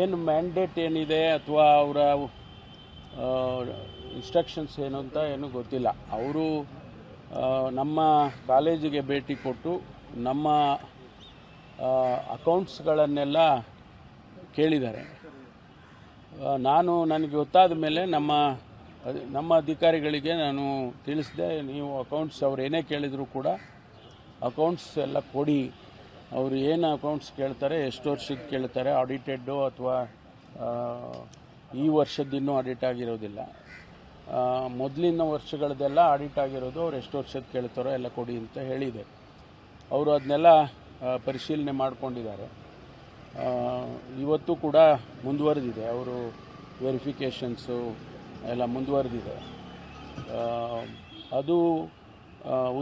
ಏನು ಮ್ಯಾಂಡೇಟ್ ಏನಿದೆ ಅಥವಾ ಅವರ ಇನ್ಸ್ಟ್ರಕ್ಷನ್ಸ್ ಏನು ಅಂತ ಏನು ಗೊತ್ತಿಲ್ಲ. ಅವರು ನಮ್ಮ ಕಾಲೇಜಿಗೆ ಭೇಟಿ ಕೊಟ್ಟು ನಮ್ಮ ಅಕೌಂಟ್ಸ್ಗಳನ್ನೆಲ್ಲ ಕೇಳಿದ್ದಾರೆ. ನಾನು ನನಗೆ ಗೊತ್ತಾದ ಮೇಲೆ ನಮ್ಮ ನಮ್ಮ ಅಧಿಕಾರಿಗಳಿಗೆ ನಾನು ತಿಳಿಸಿದೆ, ನೀವು ಅಕೌಂಟ್ಸ್ ಅವ್ರು ಏನೇ ಕೇಳಿದರೂ ಕೂಡ ಅಕೌಂಟ್ಸ್ ಎಲ್ಲ ಕೊಡಿ ಅವರು ಏನು ಅಕೌಂಟ್ಸ್ ಕೇಳ್ತಾರೆ, ಎಷ್ಟು ವರ್ಷದ ಕೇಳ್ತಾರೆ ಆಡಿಟೆಡ್ಡು ಅಥವಾ ಈ ವರ್ಷದಿನ್ನೂ ಆಡಿಟ್ ಆಗಿರೋದಿಲ್ಲ. ಮೊದಲಿನ ವರ್ಷಗಳದ್ದೆಲ್ಲ ಆಡಿಟ್ ಆಗಿರೋದು ಅವ್ರು ಎಷ್ಟು ವರ್ಷದ ಕೇಳ್ತಾರೋ ಎಲ್ಲ ಕೊಡಿ ಅಂತ ಹೇಳಿದೆ. ಅವರು ಅದನ್ನೆಲ್ಲ ಪರಿಶೀಲನೆ ಮಾಡಿಕೊಂಡಿದ್ದಾರೆ. ಇವತ್ತು ಕೂಡ ಮುಂದುವರೆದಿದೆ, ಅವರು ವೆರಿಫಿಕೇಷನ್ಸು ಎಲ್ಲ ಮುಂದುವರೆದಿದೆ. ಅದು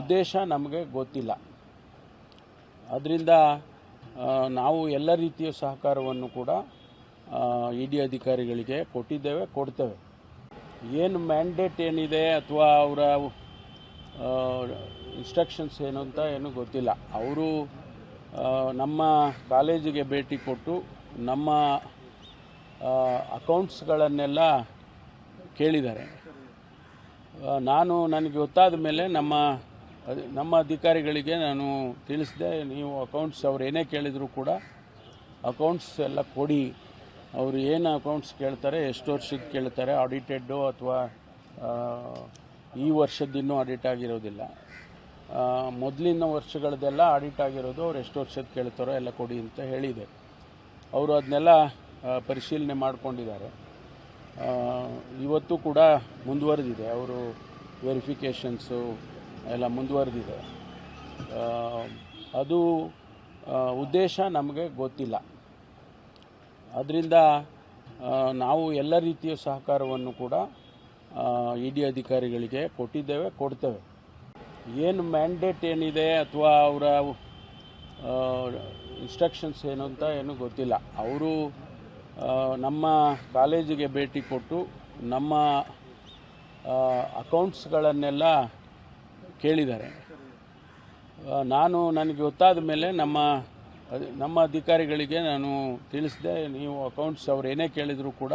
ಉದ್ದೇಶ ನಮಗೆ ಗೊತ್ತಿಲ್ಲ. ಅದರಿಂದ ನಾವು ಎಲ್ಲ ರೀತಿಯ ಸಹಕಾರವನ್ನು ಕೂಡ ಇ ಡಿ ಅಧಿಕಾರಿಗಳಿಗೆ ಕೊಟ್ಟಿದ್ದೇವೆ, ಕೊಡ್ತೇವೆ. ಏನು ಮ್ಯಾಂಡೇಟ್ ಏನಿದೆ ಅಥವಾ ಅವರ ಇನ್ಸ್ಟ್ರಕ್ಷನ್ಸ್ ಏನು ಅಂತ ಏನು ಗೊತ್ತಿಲ್ಲ. ಅವರು ನಮ್ಮ ಕಾಲೇಜಿಗೆ ಭೇಟಿ ಕೊಟ್ಟು, ನಮ್ಮ ಅಕೌಂಟ್ಸ್ಗಳನ್ನೆಲ್ಲ ಕೇಳಿದ್ದಾರೆ. ನಾನು, ನನಗೆ ಗೊತ್ತಾದ ಮೇಲೆ ನಮ್ಮ ಅದ್- ನಮ್ಮ ಅಧಿಕಾರಿಗಳಿಗೆ ನಾನು ತಿಳಿಸಿದೆ, ನೀವು ಅಕೌಂಟ್ಸ್ ಅವ್ರು ಏನೇ ಕೇಳಿದರೂ ಕೂಡ ಅಕೌಂಟ್ಸ್ ಎಲ್ಲ ಕೊಡಿ. ಅವರು ಏನು ಅಕೌಂಟ್ಸ್ ಕೇಳ್ತಾರೆ, ಎಷ್ಟು ವರ್ಷದ ಕೇಳ್ತಾರೆ ಆಡಿಟೆಡ್ಡು ಅಥವಾ ಈ ವರ್ಷದಿನ್ನೂ ಆಡಿಟ್ ಆಗಿರೋದಿಲ್ಲ. ಮೊದಲಿನ ವರ್ಷಗಳದ್ದೆಲ್ಲ ಆಡಿಟ್ ಆಗಿರೋದು ಅವ್ರು ಎಷ್ಟು ವರ್ಷದ ಕೇಳ್ತಾರೋ ಎಲ್ಲ ಕೊಡಿ ಅಂತ ಹೇಳಿದೆ. ಅವರು ಅದನ್ನೆಲ್ಲ ಪರಿಶೀಲನೆ ಮಾಡಿಕೊಂಡಿದ್ದಾರೆ. ಇವತ್ತು ಕೂಡ ಮುಂದುವರೆದಿದೆ. ಅವರು ವೆರಿಫಿಕೇಷನ್ಸು ಎಲ್ಲ ಮುಂದುವರೆದಿದೆ. ಅದು ಉದ್ದೇಶ ನಮಗೆ ಗೊತ್ತಿಲ್ಲ. ಅದರಿಂದ ನಾವು ಎಲ್ಲ ರೀತಿಯ ಸಹಕಾರವನ್ನು ಕೂಡ ಇ ಡಿ ಅಧಿಕಾರಿಗಳಿಗೆ ಕೊಟ್ಟಿದ್ದೇವೆ, ಕೊಡ್ತೇವೆ. ಏನು ಮ್ಯಾಂಡೇಟ್ ಏನಿದೆ ಅಥವಾ ಅವರ ಇನ್ಸ್ಟ್ರಕ್ಷನ್ಸ್ ಏನು ಅಂತ ಏನು ಗೊತ್ತಿಲ್ಲ. ಅವರು ನಮ್ಮ ಕಾಲೇಜಿಗೆ ಭೇಟಿ ಕೊಟ್ಟು ನಮ್ಮ ಅಕೌಂಟ್ಸ್ಗಳನ್ನೆಲ್ಲ ಕೇಳಿದ್ದಾರೆ. ನಾನು ನನಗೆ ಗೊತ್ತಾದ ಮೇಲೆ ನಮ್ಮ ನಮ್ಮ ಅಧಿಕಾರಿಗಳಿಗೆ ನಾನು ತಿಳಿಸಿದೆ, ನೀವು ಅಕೌಂಟ್ಸ್ ಅವ್ರು ಏನೇ ಕೇಳಿದರೂ ಕೂಡ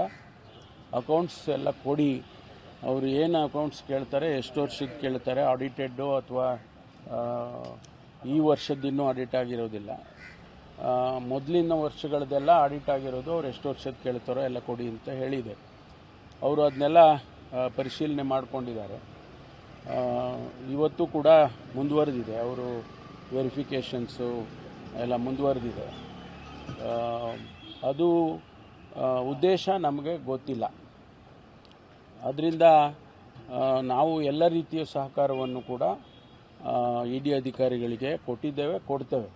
ಅಕೌಂಟ್ಸ್ ಎಲ್ಲ ಕೊಡಿ. ಅವರು ಏನು ಅಕೌಂಟ್ಸ್ ಕೇಳ್ತಾರೆ, ಎಷ್ಟು ವರ್ಷದ ಕೇಳ್ತಾರೆ ಆಡಿಟೆಡ್ಡು ಅಥವಾ ಈ ವರ್ಷದಿನ್ನೂ ಆಡಿಟ್ ಆಗಿರೋದಿಲ್ಲ. ಮೊದಲಿನ ವರ್ಷಗಳದ್ದೆಲ್ಲ ಆಡಿಟ್ ಆಗಿರೋದು ಅವ್ರು ಎಷ್ಟು ವರ್ಷದ ಕೇಳ್ತಾರೋ ಎಲ್ಲ ಕೊಡಿ ಅಂತ ಹೇಳಿದೆ. ಅವರು ಅದನ್ನೆಲ್ಲ ಪರಿಶೀಲನೆ ಮಾಡಿಕೊಂಡಿದ್ದಾರೆ. ಇವತ್ತು ಕೂಡ ಮುಂದುವರೆದಿದೆ. ಅವರು ವೆರಿಫಿಕೇಷನ್ಸು ಎಲ್ಲ ಮುಂದುವರೆದಿದೆ. ಅದು ಉದ್ದೇಶ ನಮಗೆ ಗೊತ್ತಿಲ್ಲ. ಅದರಿಂದ ನಾವು ಎಲ್ಲ ರೀತಿಯ ಸಹಕಾರವನ್ನು ಕೂಡ ಇ ಡಿ ಅಧಿಕಾರಿಗಳಿಗೆ ಕೊಟ್ಟಿದ್ದೇವೆ, ಕೊಡ್ತೇವೆ.